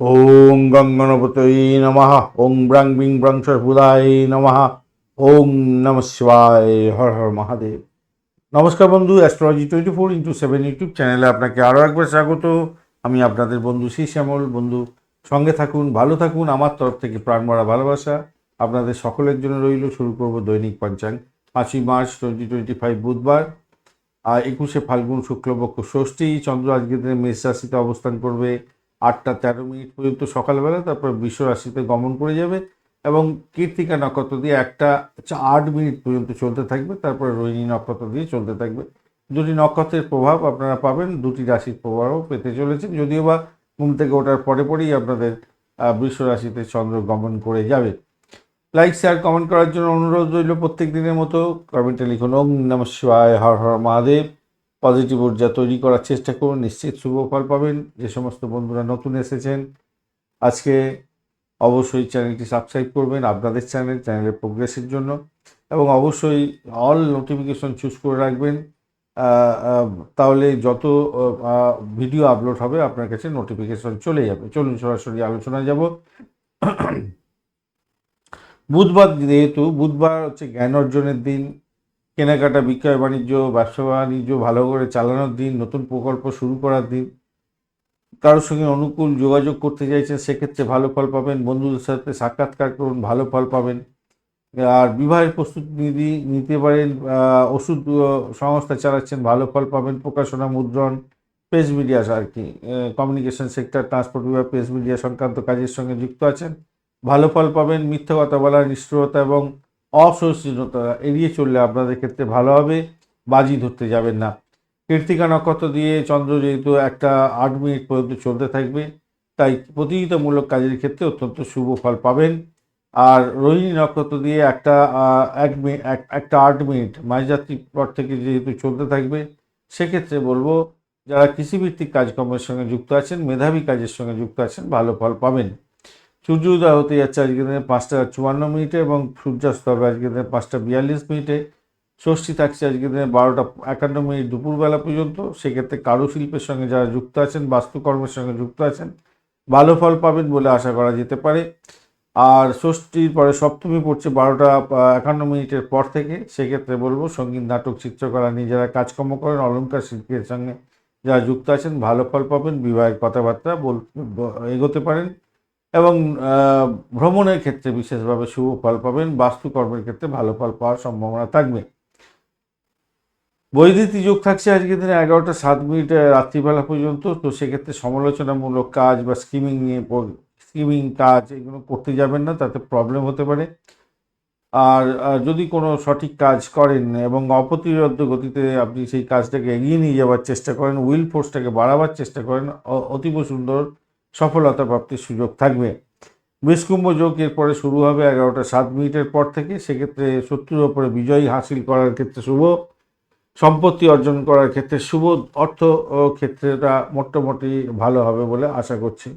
ওং গঙ্গনপতয়ে নমঃ। ওং ব্রাং বিং ব্রাং সর্বদায় নমঃ। ওং নম শিবায়। হর হর মহাদেব। নমস্কার বন্ধু astrology twenty four into seven YouTube চ্যানেলে আপনাকে আরও একবার স্বাগত। আমি আপনাদের বন্ধু শ্রী শ্যামল। বন্ধু, সঙ্গে থাকুন, ভালো থাকুন, আমার তরফ থেকে প্রাণ ভরা ভালোবাসা। আপনাদের সকলের জন্য রইল, শুরু করব দৈনিক পঞ্চাঙ্গ। পাঁচই মার্চ টোয়েন্টি টোয়েন্টি ফাইভ বুধবার। আর একুশে ফাল্গুন শুক্লপক্ষ ষষ্ঠী। চন্দ্র আজকের দিনে মেষ রাশিতে অবস্থান করবে। আটটা তেরো মিনিট পর্যন্ত সকালবেলা, তারপর বিশ্ব রাশিতে গমন করে যাবে এবং কীর্তিকা নক্ষত্র দিয়ে একটা আট মিনিট পর্যন্ত চলতে থাকবে, তারপর রোহিণী নক্ষত্র দিয়ে চলতে থাকবে। দুটি নক্ষত্রের প্রভাব আপনারা পাবেন, দুটি রাশির প্রভাবও পেতে চলেছেন যদিও বা ঘুম থেকে ওঠার পরে পরেই আপনাদের বৃষ রাশিতে চন্দ্র গমন করে যাবে। লাইক, শেয়ার, কমেন্ট করার জন্য অনুরোধ রইল প্রত্যেক দিনের মতো। কমেন্টে লিখুন, ওম নম শিবায়, হর হর মহাদেব। পজিটিভ ঊর্জা তৈরি করার চেষ্টা করুন, নিশ্চিত শুভ ফল পাবেন। যে সমস্ত বন্ধুরা নতুন এসেছেন, আজকে অবশ্যই চ্যানেলটি সাবস্ক্রাইব করবেন আপনাদের চ্যানেল চ্যানেলের প্রোগ্রেসের জন্য। এবং অবশ্যই অল নোটিফিকেশন চুজ করে রাখবেন। তাহলে যত ভিডিও আপলোড হবে, আপনার কাছে নোটিফিকেশন চলে যাবে। চলুন সরাসরি আলোচনায় যাব। বুধবার যেহেতু, বুধবার হচ্ছে জ্ঞান অর্জনের দিন। কেনাকাটা, বিক্রয়, বাণিজ্য, ব্যবসা বাণিজ্য ভালো করে চালানোর দিন, নতুন প্রকল্প শুরু করার দিন। কারোর সঙ্গে অনুকূল যোগাযোগ করতে চাইছেন, সেক্ষেত্রে ভালো ফল পাবেন। বন্ধুদের সাথে সাক্ষাৎকার করুন, ভালো ফল পাবেন। আর বিবাহের প্রস্তুতি নিধি নিতে পারেন ওষুধ সংস্থা চালাচ্ছেন, ভালো ফল পাবেন। প্রকাশনা, মুদ্রণ প্রেস মিডিয়া আর কি কমিউনিকেশন সেক্টর ট্রান্সপোর্ট বিভাগ প্রেস মিডিয়া সংক্রান্ত কাজের সঙ্গে যুক্ত আছেন। ভালো ফল পাবেন, মিথ্যা কথা বলা নিষ্ঠুরতা এবং অসহিষ্ণুতা এড়িয়ে চললে আপনাদের ক্ষেত্রে ভালো হবে, বাজি ধরতে যাবেন না। কীর্তিকা নক্ষত্র দিয়ে চন্দ্র যেহেতু একটা আট মিনিট পর্যন্ত চলতে থাকবে, তাই প্রতিযোগিতামূলক কাজের ক্ষেত্রে অত্যন্ত শুভ ফল পাবেন। আর রোহিণী নক্ষত্র দিয়ে একটা এক একটা আট মিনিট মাঝযাত্রীর পর থেকে যেহেতু চলতে থাকবে, সেক্ষেত্রে বলব, যারা কৃষিভিত্তিক কাজকর্মের সঙ্গে যুক্ত আছেন, মেধাবী কাজের সঙ্গে যুক্ত আছেন, ভালো ফল পাবেন। সূর্য উদয় হতে যাচ্ছে আজকের দিনে পাঁচটা চুয়ান্ন মিনিটে এবং সূর্যাস্ত হবে আজকের দিনে পাঁচটা বিয়াল্লিশ মিনিটে। ষষ্ঠী থাকছে আজকের দিনে বারোটা একান্ন মিনিট দুপুরবেলা পর্যন্ত। সেক্ষেত্রে কারুশিল্পের সঙ্গে যারা যুক্ত আছেন, বাস্তুকর্মের সঙ্গে যুক্ত আছেন, ভালো ফল পাবেন বলে আশা করা যেতে পারে। আর ষষ্ঠীর পরে সপ্তমী পড়ছে বারোটা একান্ন মিনিটের পর থেকে। সেক্ষেত্রে বলব সংগীত, নাটক, চিত্রকলা নিয়ে যারা কাজকর্ম করেন অলঙ্কার শিল্পের সঙ্গে যারা যুক্ত আছেন, ভালো ফল পাবেন, বিবাহের কথাবার্তা বল এগোতে পারেন। এবং ভ্রমণের ক্ষেত্রে বিশেষভাবে শুভ ফল পাবেন, বাস্তুকর্মের ক্ষেত্রে ভালো ফল পাওয়ার সম্ভাবনা থাকবে। বৈদ্যুতিক যোগ থাকছে আজকের দিনে এগারোটা সাত মিনিট রাত্রিবেলা পর্যন্ত, তো সেক্ষেত্রে সমালোচনামূলক কাজ বা স্কিমিং নিয়ে স্কিমিং কাজ এগুলো করতে যাবেন না, তাতে প্রবলেম হতে পারে। আর যদি কোনো সঠিক কাজ করেন এবং অপ্রতিরোধ গতিতে আপনি সেই কাজটাকে এগিয়ে নিয়ে যাওয়ার চেষ্টা করেন, উইল ফোর্সটাকে বাড়াবার চেষ্টা করেন অতীব সুন্দর সফলতা প্রাপ্তির সুযোগ থাকবে। বৃষকুম্ভ যোগ এরপরে শুরু হবে এগারোটা সাত মিনিটের পর থেকে। সেক্ষেত্রে শত্রুর ওপরে বিজয় হাসিল করার ক্ষেত্রে শুভ, সম্পত্তি অর্জন করার ক্ষেত্রে শুভ, অর্থ ক্ষেত্রেটা মোটামুটি ভালো হবে বলে আশা করছি।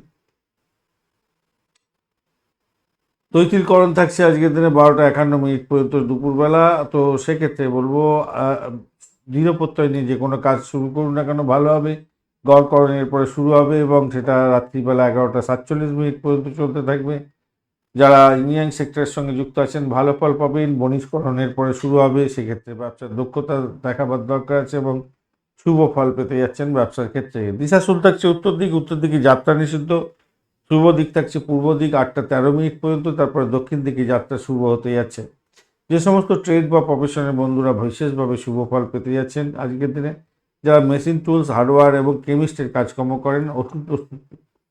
তৈতিলকরণ থাকছে আজকের দিনে বারোটা একান্ন মিনিট পর্যন্ত দুপুরবেলা। তো সেক্ষেত্রে বলব দৃঢ় প্রত্যয় নিয়ে যে কোনো কাজ শুরু করুন না কেন, ভালো হবে। গড়করণের পরে শুরু হবে এবং সেটা রাত্রিবেলা এগারোটা সাতচল্লিশ মিনিট পর্যন্ত চলতে থাকবে। যারা ইঞ্জিনিয়ারিং সেক্টরের সঙ্গে যুক্ত আছেন, ভালো ফল পাবেন বনিষ্করণের পরে শুরু হবে, সেক্ষেত্রে ব্যবসার দক্ষতা দেখাবার দরকার আছে এবং শুভ ফল পেতে যাচ্ছেন ব্যবসার ক্ষেত্রে। দিশা শুরু থাকছে উত্তর দিক, উত্তর দিকে যাত্রা নিষিদ্ধ। শুভ দিক থাকছে পূর্ব দিক, আটটা তেরো মিনিট পর্যন্ত, তারপরে দক্ষিণ দিকে যাত্রা শুভ হতে যাচ্ছে। যে সমস্ত ট্রেড বা প্রফেশনের বন্ধুরা বিশেষভাবে শুভ ফল পেতে যাচ্ছেন আজকের দিনে। যারা মেশিন টুলস হার্ডওয়্যার এবং কেমিস্টের কাজকর্ম করেন ওষুধ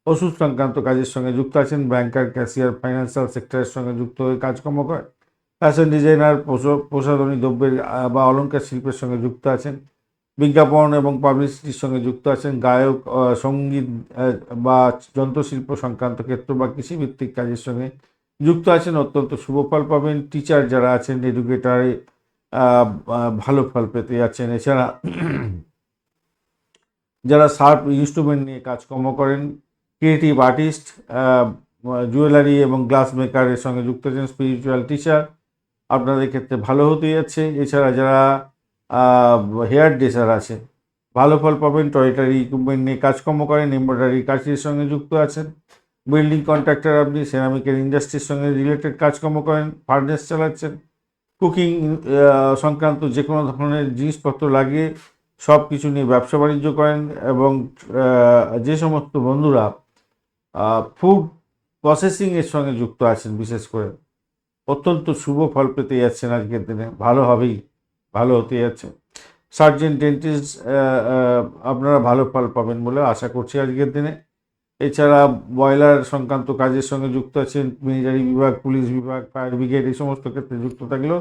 ওষুধ সংক্রান্ত কাজের সঙ্গে যুক্ত আছেন ব্যাংকার ক্যাশিয়ার ফাইন্যান্সিয়াল সেক্টরের সঙ্গে যুক্ত হয়ে কাজকর্ম করেন। ফ্যাশন ডিজাইনার প্রসাধনী দ্রব্যের বা অলঙ্কার শিল্পের সঙ্গে যুক্ত আছেন। বিজ্ঞাপন এবং পাবলিসিটির সঙ্গে যুক্ত আছেন। গায়ক সংগীত বা যন্ত্রশিল্প সংক্রান্ত ক্ষেত্র বা কৃষিভিত্তিক কাজের সঙ্গে যুক্ত আছেন। অত্যন্ত শুভ ফল পাবেন। টিচার যারা আছেন এডুকেটারে ভালো ফল পেতে যাচ্ছেন। এছাড়া যারা শার্প ইনস্ট্রুমেন্ট নিয়ে কাজকর্ম করেন, ক্রিয়েটিভ আর্টিস্ট জুয়েলারি এবং গ্লাস মেকারের সঙ্গে যুক্ত আছেন স্পিরিচুয়াল টিচার, আপনাদের ক্ষেত্রে ভালো হতে যাচ্ছে। এছাড়া যারা হেয়ার ড্রেসার আছে ভালো ফল পাবেন টয়টারি ইকুইপমেন্ট নিয়ে কাজকর্ম করেন এমব্রয়ডারি কাজের সঙ্গে যুক্ত আছেন বিল্ডিং কন্ট্রাক্টর আপনি সেরামিকের ইন্ডাস্ট্রির সঙ্গে রিলেটেড কাজকর্ম করেন ফার্নেস চালাচ্ছেন কুকিং সংক্রান্ত যে কোনো ধরনের জিনিসপত্র লাগিয়ে সব কিছু নিয়ে ব্যবসা বাণিজ্য করেন এবং যে সমস্ত বন্ধুরা ফুড প্রসেসিংয়ের সঙ্গে যুক্ত আছেন বিশেষ করে। অত্যন্ত শুভ ফল পেতে যাচ্ছেন আজকের দিনে। ভালো হবেই ভালো হতে যাচ্ছে। সার্জেন ডেন্টিস্ট আপনারা ভালো ফল পাবেন বলে আশা করছি আজকের দিনে। এছাড়া ব্রয়লার সংক্রান্ত কাজের সঙ্গে যুক্ত আছেন মিলিটারি বিভাগ পুলিশ বিভাগ ফায়ার ব্রিগেড এই সমস্ত ক্ষেত্রে যুক্ত থাকলেও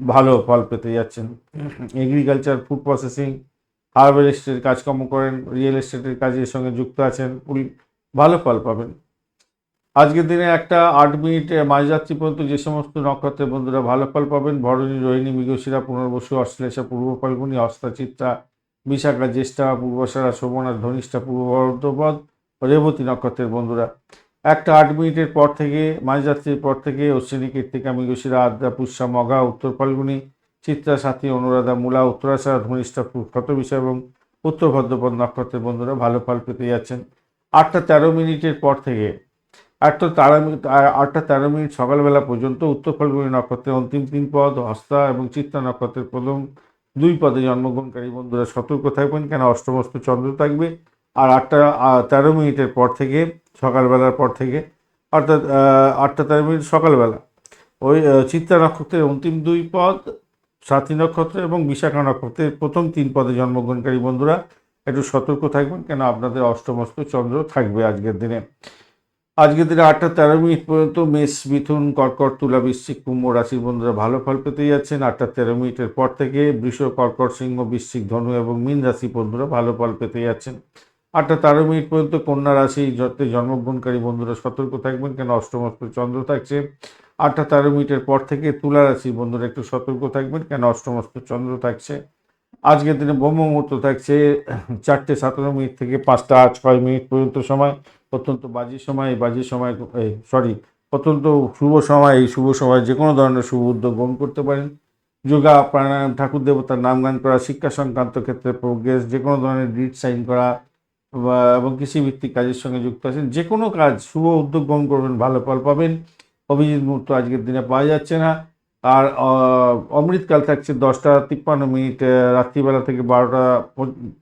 ভালো ফল পেতে যাচ্ছেন। এগ্রিকালচার ফুড প্রসেসিং হার্বাল এস্টেটের কাজকর্ম করেন, রিয়েল এস্টেটের কাজের সঙ্গে যুক্ত আছেন ভালো ফল পাবেন। আজকের দিনে একটা আট মিনিট মাঝরাত্রি পর্যন্ত যে সমস্ত নক্ষত্রের বন্ধুরা ভালো ফল পাবেন, ভরণী, রোহিণী, মৃগশিরা, পুনর্বসু, অশ্লেষা, পূর্ব ফাল্গুনী চিত্রা বিশাখা, জ্যেষ্ঠা পূর্বসারা শোভনা ধনিষ্ঠা, পূর্ব ভরদ্রপদ রেবতী নক্ষত্রের বন্ধুরা। একটা আট মিনিটের পর থেকে মাঝরাত্রির পর থেকে, অশ্বিনী, কীর্তিকা, মৃগশিরা, আদ্রা, পুষ্যা মঘা উত্তর ফাল্গুনী চিত্রা সাথী অনুরাধা মূলা, উত্তরাশারা ধনিষ্ঠা ক্ষতবিষা এবং উত্তর ভদ্রপদ নক্ষত্রের বন্ধুরা ভালো ফল পেতে যাচ্ছেন। আটটা তেরো মিনিটের পর থেকে, আটটা তেরো মিনিট, আটটা তেরো মিনিট সকালবেলা পর্যন্ত উত্তর ফাল্গুনী নক্ষত্রের অন্তিম তিন পদ, হস্তা এবং চিত্তা নক্ষত্রের প্রথম দুই পদে জন্মগ্রহণকারী বন্ধুরা সতর্ক থাকবেন, কেন অষ্টমস্ত চন্দ্র থাকবে। আর আটটা তেরো মিনিটের পর থেকে, সকালবেলার পর থেকে, অর্থাৎ আটটা তেরো মিনিট সকালবেলা, ওই চিত্তা নক্ষত্রের অন্তিম দুই পদ সাথী নক্ষত্র এবং বিশাখা নক্ষত্রের প্রথম তিন পদে জন্মগ্রহণকারী বন্ধুরা, একটু সতর্ক থাকবেন কেন আপনাদের অষ্টমস্ত চন্দ্র থাকবে আজকের দিনে। আজকের দিনে আটটা তেরো মিনিট পর্যন্ত মেষ, মিথুন, কর্কট তুলা বৃশ্চিক কুম্ভ রাশির বন্ধুরা ভালো ফল পেতে যাচ্ছেন। আটটা তেরো মিনিটের পর থেকে বৃষ, কর্কট, সিংহ, বৃশ্চিক, ধনু এবং মীন রাশি বন্ধুরা ভালো ফল পেতে যাচ্ছেন। আটটা তেরো মিনিট পর্যন্ত কন্যা রাশি জন্মগ্রহণকারী বন্ধুরা সতর্ক থাকবেন কেন অষ্টমস্ত চন্দ্র থাকছে। আটটা তেরো মিনিটের পর থেকে তুলা রাশি বন্ধুরা একটু সতর্ক থাকবেন, কেন অষ্টমস্ত চন্দ্র থাকছে। আজকের দিনে ব্রহ্ম মুহূর্ত থাকছে চারটে সতেরো মিনিট থেকে পাঁচটা ছয় মিনিট পর্যন্ত সময়, অত্যন্ত বাজি সময়, এই বাজি সময় সরি, অত্যন্ত শুভ সময়, এই শুভ সময় যে কোনো ধরনের শুভ উদ্যোগ গ্রহণ করতে পারেন। যোগা, প্রাণায়াম, ঠাকুর দেবতার নাম গান করা, শিক্ষা সংক্রান্ত ক্ষেত্রে প্রোগ্রেস যে কোনো ধরনের ডিট সাইন করা এবং কৃষিভিত্তিক কাজের সঙ্গে যুক্ত আছেন, যে কোনো কাজ শুভ উদ্যোগ গ্রহণ করবেন, ভালো ফল পাবেন। অভিজিৎ মুহূর্ত আজকের দিনে পাওয়া যাচ্ছে না। আর অমৃতকাল থাকছে দশটা তিপ্পান্ন মিনিট রাত্রিবেলা থেকে বারোটা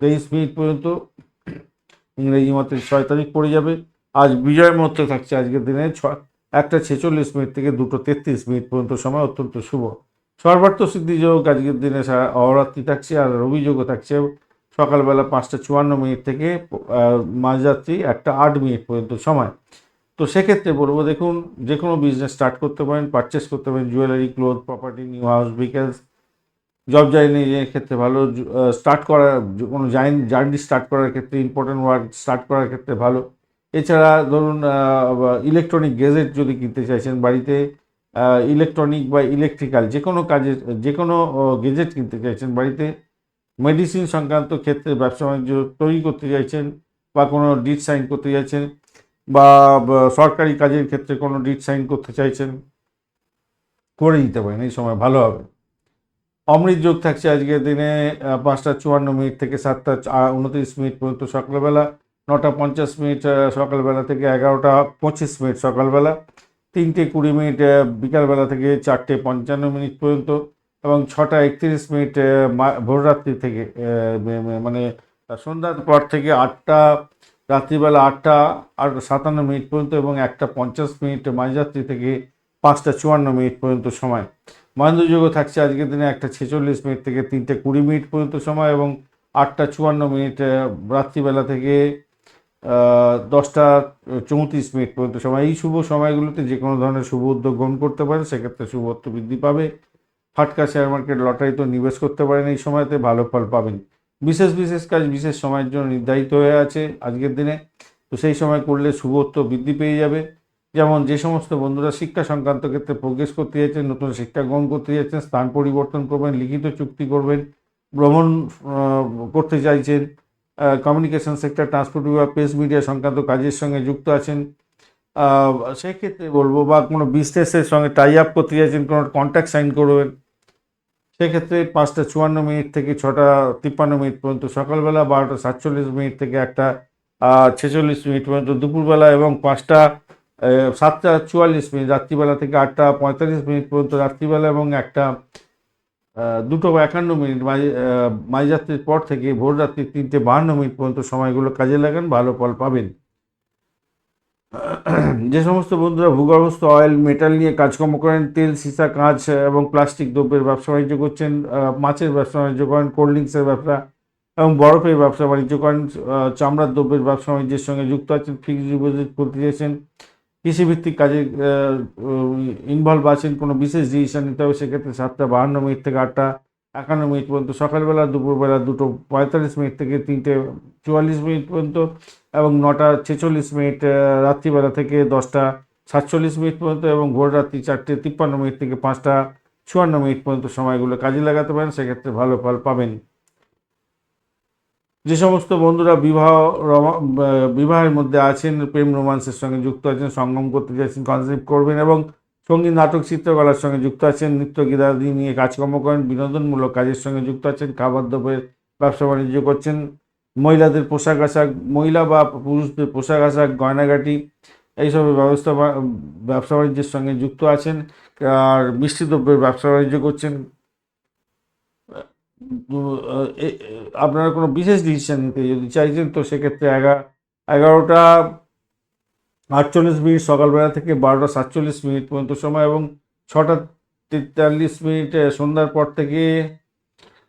তেইশ মিনিট পর্যন্ত। ইংরেজি মতে ছয় তারিখ পড়ে যাবে। আজ বিজয় মুহূর্ত থাকছে আজকের দিনে ছ একটা ছেচল্লিশ মিনিট থেকে দুটো তেত্রিশ মিনিট পর্যন্ত সময় অত্যন্ত শুভ। সর্বার্থ সিদ্ধি যোগ আজকের দিনে সা- অহরাত্রি থাকছে আর রবি যোগও থাকছে। সকালবেলা পাঁচটা চুয়ান্ন মিনিট থেকে মাঝরাত্রি একটা আট মিনিট পর্যন্ত সময়। তো সেক্ষেত্রে বলব, দেখুন যে কোনো বিজনেস স্টার্ট করতে পারেন পারচেস করতে পারেন jewellery cloth property new house vehicles job জার্নির ক্ষেত্রে ভালো স্টার্ট করার কোনো জার্নি স্টার্ট করার ক্ষেত্রে ইম্পর্টেন্ট ওয়ার্ক স্টার্ট করার ক্ষেত্রে ভালো। এছাড়া ধরুন ইলেকট্রনিক গেজেট যদি কিনতে চাইছেন বাড়িতে ইলেকট্রনিক বা ইলেকট্রিক্যাল যে কোনো কাজের যে কোনো গেজেট কিনতে চাইছেন বাড়িতে মেডিসিন সংক্রান্ত ক্ষেত্রে ব্যবসা বাণিজ্য তৈরি করতে চাইছেন বা কোনো ডিট সাইন করতে চাইছেন বা সরকারি কাজের ক্ষেত্রে কোনো ডিট সাইন করতে চাইছেন, করে দিতে পারেন, এই সময় ভালো হবে। অমৃত যোগ থাকছে আজকের দিনে পাঁচটা চুয়ান্ন মিনিট থেকে সাতটা উনত্রিশ মিনিট পর্যন্ত সকালবেলা, নটা পঞ্চাশ মিনিট সকালবেলা থেকে এগারোটা পঁচিশ মিনিট সকালবেলা, তিনটে কুড়ি মিনিট বিকালবেলা থেকে চারটে পঞ্চান্ন মিনিট পর্যন্ত এবং ছটা একত্রিশ মিনিট ভোররাত্রি থেকে মানে সন্ধ্যার পর থেকে আটটা রাত্রিবেলা আটটা আর সাতান্ন মিনিট পর্যন্ত এবং একটা পঞ্চাশ মিনিট মাঝরাত্রি থেকে পাঁচটা চুয়ান্ন মিনিট পর্যন্ত সময়। মহেন্দ্রযোগও থাকছে আজকের দিনে একটা ছেচল্লিশ মিনিট থেকে তিনটে কুড়ি মিনিট পর্যন্ত সময় এবং আটটা চুয়ান্ন মিনিট রাত্রিবেলা থেকে দশটা চৌত্রিশ মিনিট পর্যন্ত সময়। এই শুভ সময়গুলোতে যে কোনো ধরনের শুভ উদ্যোগ গ্রহণ করতে পারেন সেক্ষেত্রে শুভত্ব বৃদ্ধি পাবে। ফাটকা শেয়ার মার্কেট লটারিতে নিবেশ করতে পারেন এই সময়তে, ভালো ফল পাবেন। বিশেষ বিশেষ কাজ, বিশেষ সময়ের জন্য নির্ধারিত হয়ে আছে আজকের দিনে। তো সেই সময় করলে শুভত্ব বৃদ্ধি পেয়ে যাবে। যেমন যে সমস্ত বন্ধুরা শিক্ষা সংক্রান্ত ক্ষেত্রে প্রোগ্রেস করতে যাচ্ছেন, নতুন শিক্ষা গ্রহণ করতে যাচ্ছেন, স্থান পরিবর্তন করবেন, লিখিত চুক্তি করবেন, ভ্রমণ করতে চাইছেন কমিউনিকেশন সেক্টর ট্রান্সপোর্ট বিভাগ প্রেস মিডিয়া সংক্রান্ত কাজের সঙ্গে যুক্ত আছেন। সেক্ষেত্রে বলব বা কোনো বিজনেসের সঙ্গে টাই আপ করতে চাইছেন কোনো কন্ট্যাক্ট সাইন করবেন সেক্ষেত্রে পাঁচটা চুয়ান্ন মিনিট থেকে ছটা তিপ্পান্ন মিনিট পর্যন্ত সকালবেলা, বারোটা সাতচল্লিশ মিনিট থেকে একটা ছেচল্লিশ মিনিট পর্যন্ত দুপুরবেলা এবং পাঁচটা সাতটা চুয়াল্লিশ মিনিট, রাত্রিবেলা থেকে আটটা পঁয়তাল্লিশ মিনিট পর্যন্ত রাত্রিবেলা এবং একটা দুটো বা একান্ন মিনিট মাঝরাত্রির পর থেকে ভোর রাত্রি তিনটে বাহান্ন মিনিট পর্যন্ত সময়গুলো কাজে লাগান, ভালো ফল পাবেন। যে সমস্ত বন্ধুরা ভূগর্ভস্থ অয়েল মেটাল নিয়ে কাজকর্ম করেন, তেল, সীসা, কাঁচ এবং প্লাস্টিক দ্রব্যের ব্যবসা বাণিজ্য করছেন মাছের ব্যবসা বাণিজ্য করেন কোল্ড ড্রিঙ্কসের ব্যবসা এবং বরফের ব্যবসা বাণিজ্য করেন চামড়ার দ্রব্যের ব্যবসা বাণিজ্যের সঙ্গে যুক্ত আছেন ফিক্সড ডিপোজিট করতে চেয়েছেন কৃষিভিত্তিক কাজে ইনভলভ আছেন, কোনো বিশেষ ডিসিশন নিতে হবে, সেক্ষেত্রে সাতটা বাহান্ন মিনিট থেকে আটটা একান্ন মিনিট পর্যন্ত, সকালবেলা, দুপুরবেলা দুটো পঁয়তাল্লিশ মিনিট থেকে তিনটে চুয়াল্লিশ মিনিট পর্যন্ত এবং নটা ছেচল্লিশ মিনিট রাত্রিবেলা থেকে দশটা সাতচল্লিশ মিনিট পর্যন্ত এবং ভোর রাত্রি চারটে তিপ্পান্ন মিনিট থেকে পাঁচটা চুয়ান্ন মিনিট পর্যন্ত সময়গুলো কাজে লাগাতে পারেন, সেক্ষেত্রে ভালো ফল পাবেন। যে সমস্ত বন্ধুরা বিবাহ বিবাহের মধ্যে আছেন, প্রেম রোমান্সের সঙ্গে যুক্ত আছেন, সঙ্গম করতে চাইছেন কনসেপ্ট করবেন এবং সংগীত, নাটক, চিত্রকলার সঙ্গে যুক্ত আছেন। নৃত্য, গীতাদি নিয়ে কাজকর্ম করেন, বিনোদনমূলক কাজের সঙ্গে যুক্ত আছেন খাবার দ্রব্যের ব্যবসা বাণিজ্য করছেন। মহিলাদের পোশাক আশাক, মহিলা বা পুরুষদের পোশাক আশাক, গয়নাগাটি, এইসবের ব্যবস্থা ব্যবসা বাণিজ্যের সঙ্গে যুক্ত আছেন আর মিষ্টি দ্রব্যের ব্যবসা বাণিজ্য করছেন। আপনারা কোনো বিশেষ ডিসিশন নিতে যদি চাইছেন, তো সেক্ষেত্রে এগারো এগারোটা আটচল্লিশ মিনিট সকালবেলা থেকে বারোটা সাতচল্লিশ মিনিট পর্যন্ত সময় এবং ছটা তেতাল্লিশ মিনিট সন্ধ্যার পর থেকে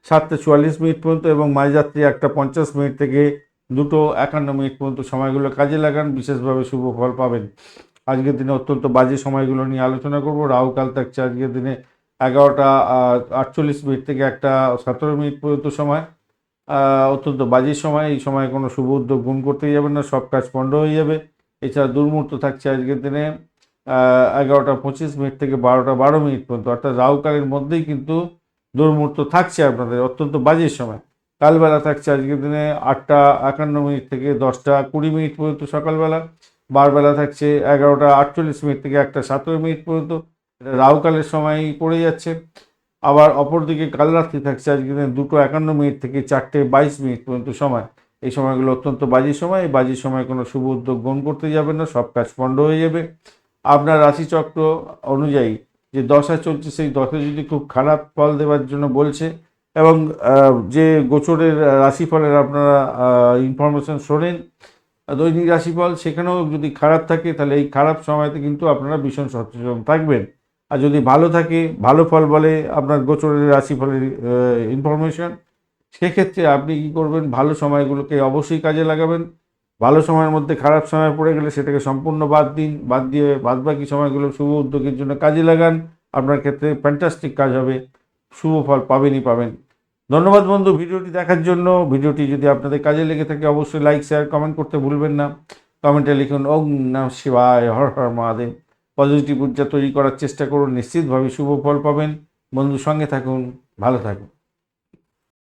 সাতটা চুয়াল্লিশ মিনিট পর্যন্ত এবং মাঝরাত্রি একটা পঞ্চাশ মিনিট থেকে দুটো একান্ন মিনিট পর্যন্ত সময়গুলো কাজে লাগান। বিশেষভাবে শুভ ফল পাবেন। আজকের দিনে অত্যন্ত বাজে সময়গুলো নিয়ে আলোচনা করব। রাহুকাল থাকছে আজকের দিনে এগারোটা আটচল্লিশ মিনিট থেকে একটা সতেরো মিনিট পর্যন্ত সময়। অত্যন্ত বাজে সময়। এই সময় কোনো শুভ উদ্যোগ গুণ করতেই যাবেন না। সব কাজ পণ্ড হয়ে যাবে। এছাড়া দুর্মূর্ত থাকছে আজকের দিনে এগারোটা পঁচিশ মিনিট থেকে বারোটা বারো মিনিট পর্যন্ত। অর্থাৎ রাহুকালের মধ্যেই কিন্তু দুর্মূর্ত থাকছে আপনাদের অত্যন্ত বাজে সময়। কালবেলা থাকছে আজকের দিনে আটটা একান্ন মিনিট থেকে দশটা কুড়ি মিনিট পর্যন্ত সকালবেলা। বারবেলা থাকছে এগারোটা আটচল্লিশ মিনিট থেকে একটা সতেরো মিনিট পর্যন্ত। এটা রাহুকালের সময় পড়ে যাচ্ছে। আবার অপরদিকে কাল রাত্রি থাকছে আজকের দিনে দুটো একান্ন মিনিট থেকে চারটে বাইশ মিনিট পর্যন্ত সময়। এই সময়গুলো অত্যন্ত বাজি সময়, এই বাজি সময় কোনো শুভ উদ্যোগ গ্রহণ করতে যাবেন না, সব কাজ পণ্ড হয়ে যাবে। আপনার রাশিচক্র অনুযায়ী যে দশা চলছে, সেই দশা যদি খুব খারাপ ফল দেওয়ার জন্য বলছে, এবং যে গোচরের রাশিফলের আপনারা ইনফরমেশন শোনেন, দৈনিক রাশিফল, সেখানেও যদি খারাপ থাকে, তাহলে এই খারাপ সময়তে কিন্তু আপনারা ভীষণ সচেতন থাকবেন। আর যদি ভালো থাকে, ভালো ফল বলে আপনার গোচরের রাশিফলের ইনফরমেশন সেক্ষেত্রে আপনি কি করবেন? ভালো সময়গুলোকে অবশ্যই কাজে লাগাবেন। ভালো সময়ের মধ্যে খারাপ সময় পড়ে গেলে সেটাকে সম্পূর্ণ বাদ দিন, বাদ দিয়ে বাদ বাকি সময়গুলো শুভ উদ্যোগের জন্য কাজে লাগান। আপনার ক্ষেত্রে ফ্যান্টাস্টিক কাজ হবে। শুভ ফল পাবেনই পাবেন। ধন্যবাদ বন্ধু ভিডিওটি দেখার জন্য। ভিডিওটি যদি আপনাদের কাজে লেগে থাকে অবশ্যই লাইক শেয়ার কমেন্ট করতে ভুলবেন না। কমেন্টে লিখুন ওম নাম শিবায়, হর হর মহাদেব। পজিটিভ ঊর্জা তৈরি করার চেষ্টা করুন। নিশ্চিতভাবে শুভ ফল পাবেন। বন্ধুর সঙ্গে থাকুন। ভালো থাকুন।